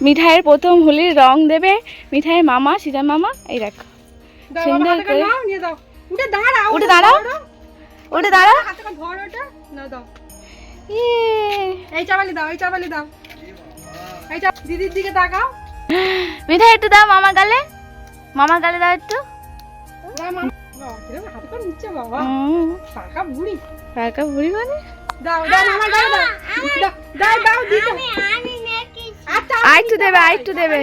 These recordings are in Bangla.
মিঠাইয়ের প্রথম হোলির রং দেবে মিঠাইয়ের মামা সিজার মামা এই দেখো। দাও, সুন্দর করে। নিয়ে দাও। উঠে দাঁড়াও, উঠে দাঁড়াও। ধরো। ওটা দাঁড়া হাতে করে ধরো ওটা। নাও, দাও। ইয়ে। এই চাপালি দাও এই চাপালি দাও। এই চাপ দিদির দিকে তাকাও। মিঠাই একটু দাও মামা গালে। মামা গালে দাও একটু। দাও, মানে? দাও দাও মামা দাও। দাও দাও, দাও দাও দিতে আর একটু দেবে। আর একটু দেবে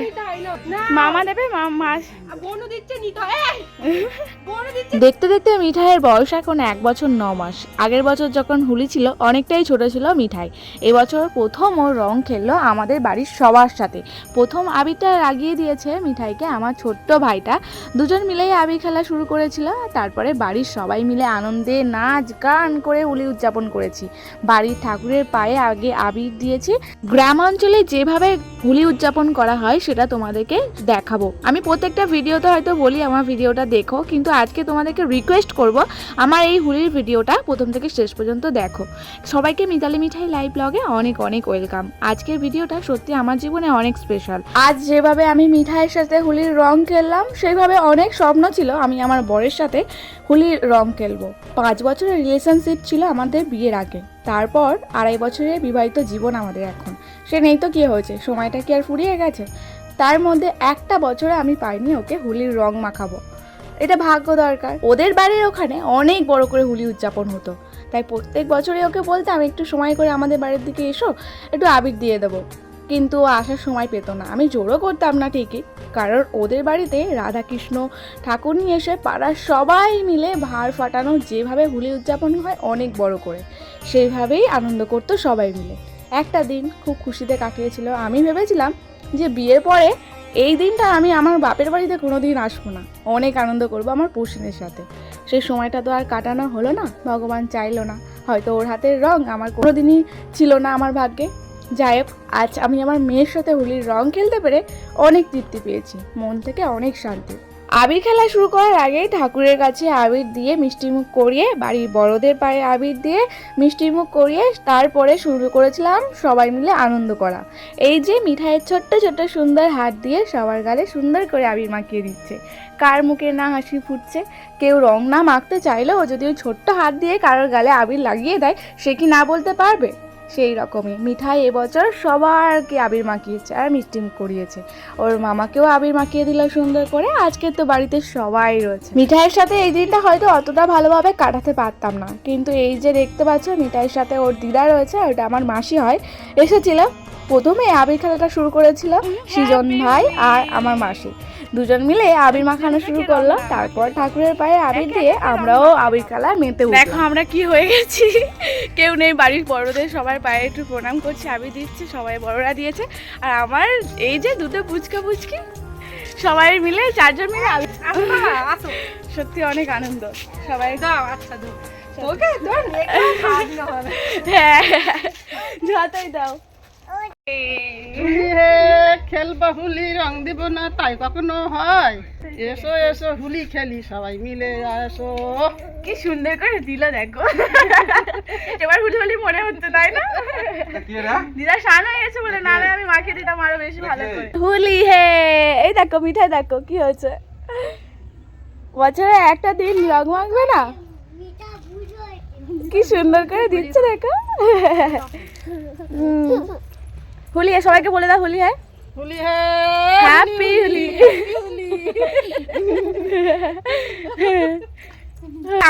মামা দেবে মামা দেখতে দেখতে মিঠাইয়ের বয়স এখন এক বছর ন মাস। আগের বছর যখন হুলি ছিল, অনেকটাই ছোট ছিল মিঠাই। এবছর প্রথম ও রং খেললো আমাদের বাড়ির সবার সাথে। প্রথম আবিরটা লাগিয়ে দিয়েছে মিঠাইকে আমার ছোট্ট ভাইটা। দুজন মিলেই আবির খেলা শুরু করেছিল, তারপরে বাড়ির সবাই মিলে আনন্দে নাচ গান করে হোলি উদযাপন করেছি। বাড়ির ঠাকুরের পায়ে আগে আবির দিয়েছি। গ্রাম অঞ্চলে যেভাবে হোলি উদযাপন করা হয়, সেটা তোমাদেরকে দেখাবো। আমি প্রত্যেকটা ভিডিওতে হয়তো বলি আমার ভিডিওটা দেখো, কিন্তু আজকে তোমাদেরকে রিকোয়েস্ট করব আমার এই হোলির ভিডিওটা প্রথম থেকে শেষ পর্যন্ত দেখো। সবাইকে মিতালি মিঠাই লাইভ ব্লগে অনেক অনেক ওয়েলকাম আজকের ভিডিওটা সত্যি আমার জীবনে অনেক স্পেশাল আজ যেভাবে আমি মিঠাইয়ের সাথে হোলির রং খেললাম, সেইভাবে অনেক স্বপ্ন ছিল আমি আমার বরের সাথে হোলির রং খেলব। পাঁচ বছরের রিলেশনশিপ ছিল আমাদের বিয়ের আগে। তারপর আড়াই বছরের বিবাহিত জীবন আমাদের এখন। সে নেই তো কি হয়েছে? সময়টা কি আর ফুরিয়ে গেছে? তার মধ্যে একটা বছরে আমি পাইনি ওকে হোলির রং মাখাবো। এটা ভাগ্য দরকার। ওদের বাড়ির ওখানে অনেক বড় করে হোলি উদযাপন হতো। তাই প্রত্যেক বছরই ওকে বলতাম, একটু সময় করে আমাদের বাড়ির দিকে এসো, একটু আবির দিয়ে দেবো। কিন্তু আসার সময় পেতো না। আমি জোরও করতাম না ঠিকই, কারণ ওদের বাড়িতে রাধাকৃষ্ণ ঠাকুর নিয়ে এসে পাড়ার সবাই মিলে ভার ফাটানো, যেভাবে হোলি উদযাপন হয় অনেক বড় করে, সেইভাবেই আনন্দ করতো সবাই মিলে। একটা দিন খুব খুশিতে কাটিয়েছিল। আমি ভেবেছিলাম যে বিয়ের পরে এই দিনটা আমি আমার বাপের বাড়িতে কোনো দিন আসব না। অনেক আনন্দ করব আমার পুষিনের সাথে। সেই সময়টা তো আর কাটানো হলো না, ভগবান চাইলো না। হয়তো ওর হাতের রং আমার কোনো দিনই ছিল না আমার ভাগ্যে। যাই হোক, আজ আমি আমার মেয়ের সাথে হোলির রং খেলতে পেরে অনেক তৃপ্তি পেয়েছি। মন থেকে অনেক শান্তি। আবির খেলা শুরু করার আগেই ঠাকুরের কাছে আবির দিয়ে মিষ্টিমুখ করিয়ে, বাড়ির বড়দের পায়ে আবির দিয়ে মিষ্টিমুখ করিয়ে তারপরে শুরু করেছিলাম সবাই মিলে আনন্দ করা। এই যে মিঠাইয়ের ছোট্ট ছোট্ট সুন্দর হাত দিয়ে সবার গালে সুন্দর করে আবির মাখিয়ে দিচ্ছে। কার মুখে না হাসি ফুটছে? কেউ রং না মাখতে চাইলেও যদি ওই ছোট্ট হাত দিয়ে কারোর গালে আবির লাগিয়ে দেয়, সে কি না বলতে পারবে? সেই রকমই। মিঠাই এবছর সবারকে আবির মাখিয়েছে আর মিষ্টি করিয়েছে। ওর মামাকেও আবির মাখিয়ে দিল সুন্দর করে। আজকে তো বাড়িতে সবাই রয়েছে। মিঠাইয়ের সাথে এই দিনটা হয়তো অতটা ভালোভাবে কাটাতে পারতাম না। কিন্তু এই যে দেখতে পাচ্ছ মিঠাইয়ের সাথে ওর দিদা রয়েছে ওটা আমার মাসি হয়। এসেছিল। প্রথমে আবির খেলাটা শুরু করেছিল সৃজন ভাই আর আমার মাসি। দুজন মিলে আবির মাখানো শুরু করল। তারপর ঠাকুরের পায়ে আবির দিয়ে আমরাও আবির খেলা মেতে দেখো আমরা কি হয়ে গেছি। কেউ নেই বাড়ির বড়দের সবার পায়ে একটু প্রণাম করছি আবির দিচ্ছে সবাই বড়রা দিয়েছে। আর আমার এই যে দুটো পুচকা পুচকি সবাই মিলে চারজন মিলে সত্যি অনেক আনন্দ। সবাই দাও আচ্ছা দাও। হ্যাঁ। যতই দাও। হে খেলবা হুলি রং দিব না তাই কখনো হয়? এসো এসো হুলি খেলি সবাই মিলে এসো কি সুন্দর করে দিল দেখো। এবার হুলি হুলি মনে হচ্ছে তাই না? দিদা শান হয়ে গেছে বলে না আমি মাকে দিতাম আরও বেশি ভালো করে। হুলি হে! এই দেখো মিঠাই দেখো কি হয়েছে? বছরে একটা দিন রং মাখবে না? কি সুন্দর করে দিচ্ছে দেখো। হুম। হুলি সবাইকে বলে দাও হুলি হে হে হ্যাপি হুলি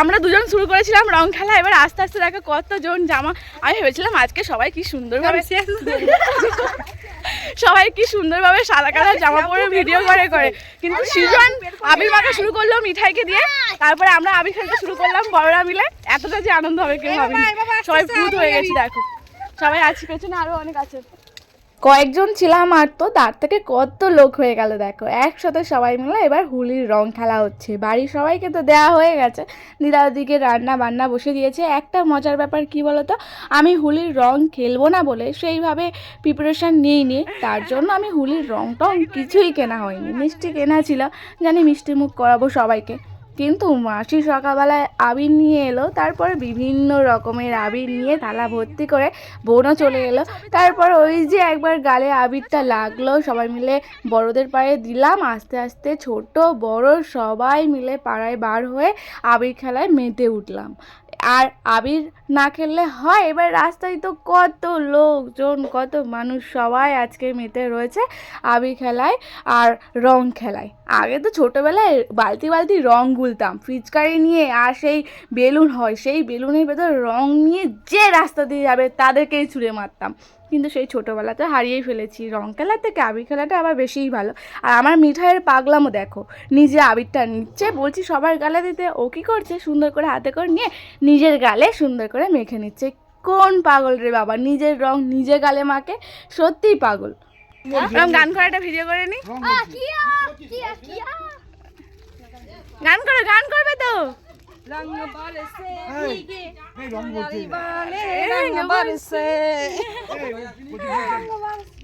আমরা দুজন শুরু করেছিলাম রং খেলা এবার আস্তে আস্তে দেখো কতজন জামা। আমি ভেবেছিলাম আজকে সবাই কি সুন্দরভাবে সবাই কি সুন্দরভাবে সাদা কালার জামা পরে ভিডিও করে করে। কিন্তু সৃজন আবির মাখা শুরু করল মিঠাইকে দিয়ে। তারপরে আমরা আবির খেলতে শুরু করলাম বড়রা মিলে। এতটা যে আনন্দ হবে কেউ ভাবিনি। সবাই ভূত হয়ে গেছি দেখো। সবাই আছে পেছনে আরও অনেক আছে। কয়েকজন ছিলাম আর তো তার থেকে কত লোক হয়ে গেল দেখো। একসাথে সবাই মিলে এবার হোলির রং খেলা হচ্ছে। বাড়ির সবাইকে তো দেওয়া হয়ে গেছে। দিদা ওদিকে রান্না বান্না বসে দিয়েছে। একটা মজার ব্যাপার কি বলতো? আমি হোলির রং খেলব না বলে সেইভাবে প্রিপারেশান নিইনি তার জন্য আমি হোলির রং টং কিছুই কেনা হয়নি। মিষ্টি কেনা ছিল। জানি মিষ্টি মুখ করাবো সবাইকে। কিন্তু মাসি সকালবেলায় আবির নিয়ে এলো, তারপর বিভিন্ন রকমের আবির নিয়ে থালা ভর্তি করে বোনও চলে এলো। তারপর ওই যে একবার গালে আবিরটা লাগল, সবাই মিলে বড়দের পায়ে দিলাম, আস্তে আস্তে ছোট, বড়, সবাই মিলে পাড়ায় বার হয়ে আবির খেলায় মেতে উঠলাম। আর আবির না খেললে হয়? এবার রাস্তায় তো কত লোকজন, কত মানুষ সবাই আজকে মেতে রয়েছে আবির খেলায় আর রং খেলায়। আগে তো ছোটোবেলায় বালতি বালতি রং গুলতাম, ফিচকারি নিয়ে আর সেই বেলুন হয়, সেই বেলুনের ভেতর রং নিয়ে যে রাস্তা দিয়ে যাবে তাদেরকেই ছুঁড়ে মারতাম। কিন্তু সেই ছোটোবেলাতে হারিয়েই ফেলেছি। রং খেলার থেকে আবির খেলাটা আবার বেশিই ভালো। আর আমার মিঠাইয়ের পাগলামও দেখো নিজে আবিরটা নিচ্ছে বলছি সবার গালে দিতে ও কী করছে? সুন্দর করে হাতে করে নিয়ে নিজের গালে সুন্দর করে মেখে নিচ্ছে। কোন পাগল রে বাবা নিজের রং নিজে গালে মাকে সত্যিই পাগল। গান করাটা ভিডিও করে নি? গান করো গান করবে রঙ বরসে ভিগে রঙ বরসে রঙ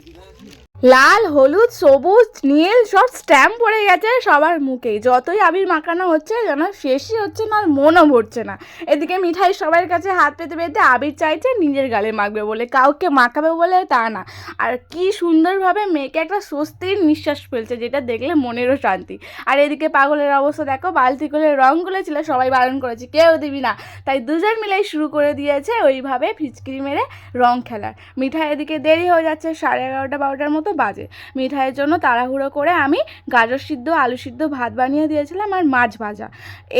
লাল, হলুদ, সবুজ, নীল, সব স্ট্যাম্প পড়ে গেছে সবার মুখেই যতই আবির মাখানো হচ্ছে যেন শেষই হচ্ছে না আর মনও ভরছে না। এদিকে মিঠাই সবার কাছে হাত পেতে পেতে আবির চাইছে নিজের গালে মাখবে বলে, কাউকে মাখাবে বলে তা না। আর কি সুন্দরভাবে মেয়েকে একটা স্বস্তির নিঃশ্বাস ফেলছে যেটা দেখলে মনেরও শান্তি। আর এদিকে পাগলের অবস্থা দেখো, বালতি করে রং গুলেছিল, সবাই বারণ করেছে, কেউ দিবি না। তাই দুজন মিলেই শুরু করে দিয়েছে ওইভাবে ফিচকিরি মেরে রং খেলার। মিঠাই এদিকে দেরি হয়ে যাচ্ছে, সাড়ে এগারোটা, বারোটার মতো বাজে। মিঠাইয়ের জন্য তাড়াহুড়ো করে আমি গাজর সিদ্ধ, আলু সিদ্ধ ভাত বানিয়ে দিয়েছিলাম আর মাছ ভাজা।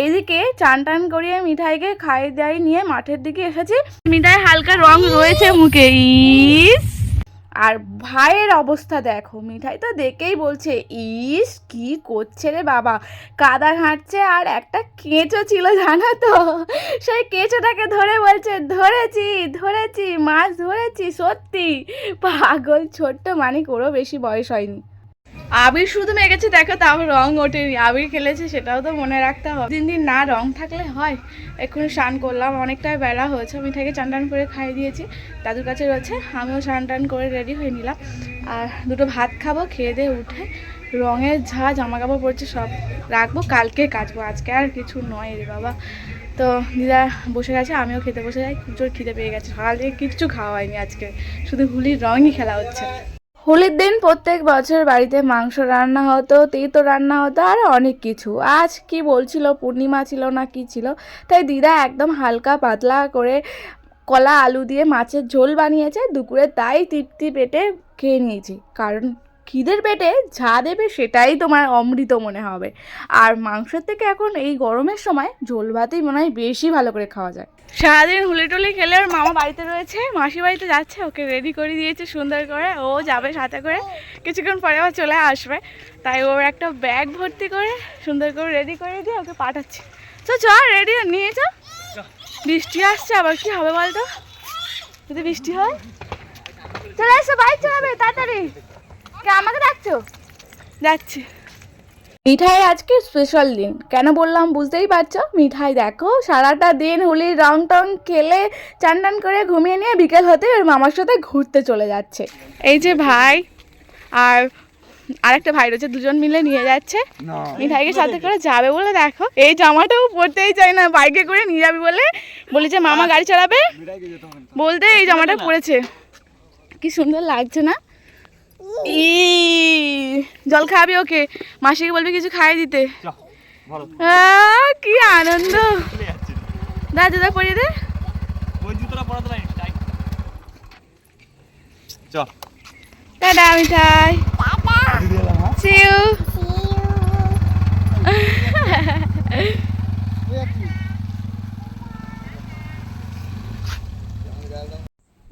এইদিকে চান টান করিয়ে মিঠাইকে খাই দাই নিয়ে মাঠের দিকে এসেছি। মিঠাই হালকা রং রয়েছে মুখে, ইস। আর ভাইয়ের অবস্থা দেখো, মিঠাই তো দেখেই বলছে, ইস, কি করছে রে বাবা? কাদা ঘাঁটছে আর একটা কেঁচো ছিল, জানো তো? সেই কেঁচোটাকে ধরে বলছে, ধরেছি ধরেছি, মাছ ধরেছি, সত্যি। পাগল ছোট্ট মানে ওরও বেশি বয়স হয়নি। আবির শুধু মেখেছে দেখো তাও রং ওঠেনি। আবির খেলেছে, সেটাও তো মনে রাখতে হবে। দিন দিন না রং থাকলে হয়। এক্ষুনি স্নান করলাম, অনেকটাই বেলা হয়েছে। মিঠাইকে চান টান করে খাইয়ে দিয়েছি। দাদুর কাছে রয়েছে, আমিও স্নান টান করে রেডি হয়ে নিলাম। আর দুটো ভাত খাব, খেয়ে দিয়ে উঠে রঙের ঝা জামা কাপড় পরছে, সব রাখব, কালকে কাচবো। আজকে আর কিছু নয় রে বাবা। তো দিদা বসে গেছে, আমিও খেতে বসে যাই। জোর খিদে পেয়ে গেছে। সকাল থেকে কিচ্ছু খাওয়া হয়নি আজকে। শুধু হুলির রঙই খেলা হচ্ছে। হোলির দিন প্রত্যেক বছর বাড়িতে মাংস রান্না হতো, তেতো রান্না হতো, আর অনেক কিছু। আজ কি বলছিল, পূর্ণিমা ছিল না কি ছিল, তাই দিদা একদম হালকা পাতলা করে কলা আলু দিয়ে মাছের ঝোল বানিয়েছে, দুপুরে তাই তৃপ্তি পেটে খেয়ে নিয়েছি। কারণ খিদের পেটে যা দেবে সেটাই তোমার অমৃত মনে হবে। আর মাংসের থেকে এখন এই গরমের সময় ঝোল ভাতেই মনে হয় বেশি ভালো করে খাওয়া যায়। সারাদিন হুলি টুলি খেলে ওর মামা বাড়িতে রয়েছে, মাসি বাড়িতে যাচ্ছে, ওকে রেডি করে দিয়েছে সুন্দর করে। ও যাবে সাথে করে। কিছুক্ষণ পরে আবার চলে আসবে। তাই ওর একটা ব্যাগ ভর্তি করে সুন্দর করে রেডি করে দিয়ে ওকে পাঠাচ্ছি। তো চ রেডি নিয়ে চ। বৃষ্টি আসছে আবার, কি হবে বলতো? যদি বৃষ্টি হয়। চলে এসো বাইক চালাবে তাড়াতাড়ি। আমাকে ডাকছো? যাচ্ছি। মিঠাই আজকে স্পেশাল দিন। কেন বললাম বুঝতেই পারছ? মিঠাই দেখো সারাটা দিন হোলির রং টং খেলে চান টান করে ঘুমিয়ে নিয়ে বিকেল হতে ওর মামার সাথে ঘুরতে চলে যাচ্ছে। এই যে ভাই আর আরেকটা ভাই রয়েছে দুজন মিলে নিয়ে যাচ্ছে। মিঠাইকে সাথে করে যাবে বলে দেখো। এই জামাটাও পরতেই চাই না বাইকে করে নিয়ে যাবি বলে। বলেছে মামা গাড়ি চালাবে? বলতে এই জামাটা পরেছে। কি সুন্দর লাগছে না? ই জল খাবি ওকে। মাসিকে বলবি কিছু খাইয়ে দিতে। কি আনন্দ। দা জুতা পরিয়ে দে। ওই জুতোটা পরাতে নাই চ। টাটা মিঠাই। সিউ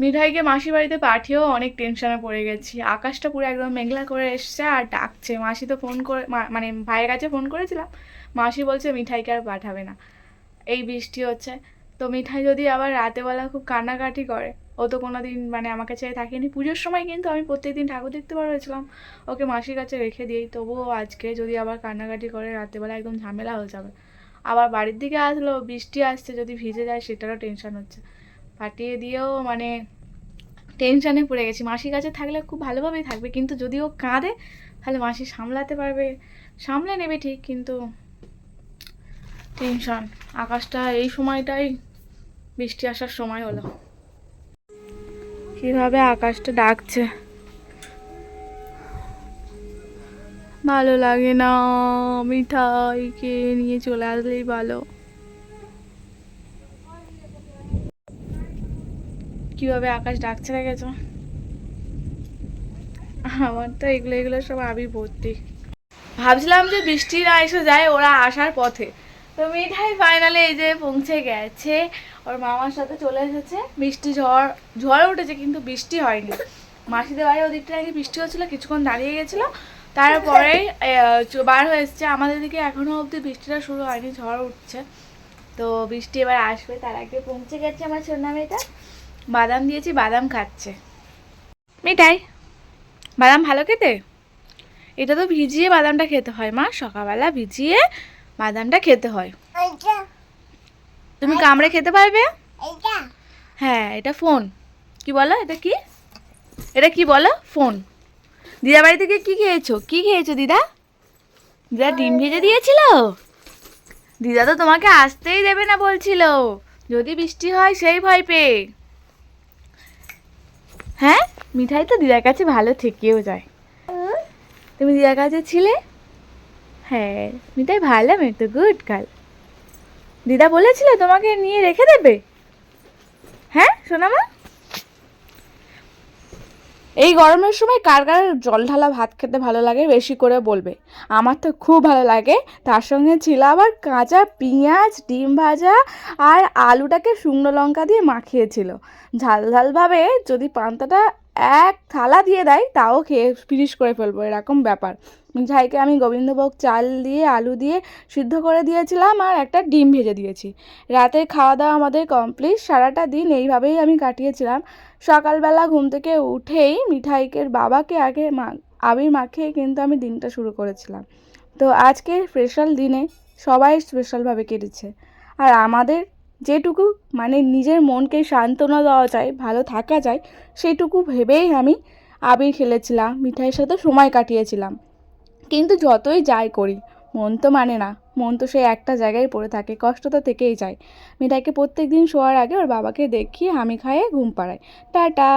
মিঠাইকে মাসি বাড়িতে পাঠিয়েও অনেক টেনশনে পড়ে গেছি। আকাশটা পুরো একদম মেঘলা করে এসছে আর ডাকছে। মাসি তো ফোন করে মানে ভাইয়ের কাছে ফোন করেছিলাম। মাসি বলছে মিঠাইকে আর পাঠাবে না। এই বৃষ্টি হচ্ছে। তো মিঠাই যদি আবার রাতেবেলা খুব কান্নাকাটি করে, ও তো কোনো দিন মানে আমাকে ছেড়ে থাকেনি। পুজোর সময় কিন্তু আমি প্রত্যেকদিন ঠাকুর দেখতে বার হয়েছিলাম। ওকে মাসির কাছে রেখে দিই তবুও আজকে যদি আবার কান্নাকাটি করে, রাতেবেলা একদম ঝামেলা হয়ে যাবে। আবার বাড়ির দিকে আসলো, বৃষ্টি আসছে, যদি ভিজে যায়, সেটারও টেনশন হচ্ছে। পাঠিয়ে দিয়েও মানে টেনশানে পড়ে গেছি। মাসির কাছে থাকলে খুব ভালোভাবেই থাকবে, কিন্তু যদি ও কাঁদে, তাহলে মাসি সামলাতে পারবে, সামলে নেবে ঠিক, কিন্তু টেনশন আকাশটা এই সময়টাই, বৃষ্টি আসার সময় হলো। কীভাবে আকাশটা ডাকছে? ভালো লাগে না, মিঠাইকে নিয়ে চলে আসলেই ভালো। কীভাবে আকাশ ডাকছে দেখেছ আমার তো এগুলো এগুলো সব আবি ভর্তি। ভাবছিলাম যে বৃষ্টি না এসে যায়, ওরা আসার পথে। তো মিঠাই ফাইনালি এই যে পৌঁছে গেছে। ওর মামার সাথে চলে এসেছে। বৃষ্টি ঝড় ঝড় উঠেছে কিন্তু বৃষ্টি হয়নি। মাসিদের বাড়ি ওদিকটা নাকি বৃষ্টি হচ্ছিল, কিছুক্ষণ দাঁড়িয়ে গেছিল। তারপরে বার হয়ে এসছে। আমাদের দিকে এখনও অবধি বৃষ্টিটা শুরু হয়নি, ঝড় উঠছে। তো বৃষ্টি এবার আসবে, তার আগে পৌঁছে গেছে আমার ছোট মেয়েটা। বাদাম দিয়েছি বাদাম খাচ্ছে। মিঠাই? বাদাম ভালো খেতে? এটা তো ভিজিয়ে বাদামটা খেতে হয় মা। সকালবেলা ভিজিয়ে বাদামটা খেতে হয়। তুমি কামড়ে খেতে পারবে? হ্যাঁ এটা ফোন। কি বলো এটা কি? এটা কি বলো ফোন। দিদা বাড়ি থেকে কি খেয়েছো? কি খেয়েছো দিদা? দিদা ডিম ভেজে দিয়েছিল? দিদা তো তোমাকে আসতেই দেবে না বলছিল। যদি বৃষ্টি হয় সেই ভয় পেয়ে। হ্যাঁ? মিঠাই তো দিদার কাছে ভালো থেকেও যায়। তুমি দিদার কাছে ছিলে? হ্যাঁ মিঠাই ভালো মেয়ে তো গুড কাল দিদা বলেছিল তোমাকে নিয়ে রেখে দেবে? হ্যাঁ সোনামা? এই গরমের সময় কার কার জল ঢালা ভাত খেতে ভালো লাগে বেশি করে বলবে? আমার তো খুব ভালো লাগে। তার সঙ্গে ছিল আবার কাঁচা পেঁয়াজ, ডিম ভাজা আর আলুটাকে শুকনো লঙ্কা দিয়ে মাখিয়েছিল। ঝাল ঝালভাবে যদি পান্তাটা এক থালা দিয়ে দেয়, তাও খেয়ে ফিনিশ করে ফেলব, এরকম ব্যাপার। মিঠাইকে আমি গোবিন্দভোগ চাল দিয়ে, আলু দিয়ে সিদ্ধ করে দিয়েছিলাম আর একটা ডিম ভেজে দিয়েছি। রাতে খাওয়া দাওয়া আমাদের কমপ্লিট সারাটা দিন এইভাবেই আমি কাটিয়েছিলাম। সকালবেলা ঘুম থেকে উঠেই মিঠাইকের বাবাকে আগে মা, আবির মাখিয়ে কিন্তু আমি দিনটা শুরু করেছিলাম। তো আজকে স্পেশাল দিনে সবাই স্পেশালভাবে কেটেছে। আর আমাদের যেটুকু মানে নিজের মনকে সান্ত্বনা দেওয়া যায়, ভালো থাকা যায়, সেটুকু ভেবেই আমি আবির খেলেছিলাম, মিঠাইয়ের সাথে সময় কাটিয়েছিলাম। কিন্তু যতই যাই করি, মন তো মানে না। মন তো সেই একটা জায়গায় পড়ে থাকে কষ্ট তো থেকেই যায়। মেয়েটাকে প্রত্যেক দিন শোয়ার আগে ওর বাবাকে দেখিয়ে আমি খাইয়ে ঘুম পাড়ায়। টাটা।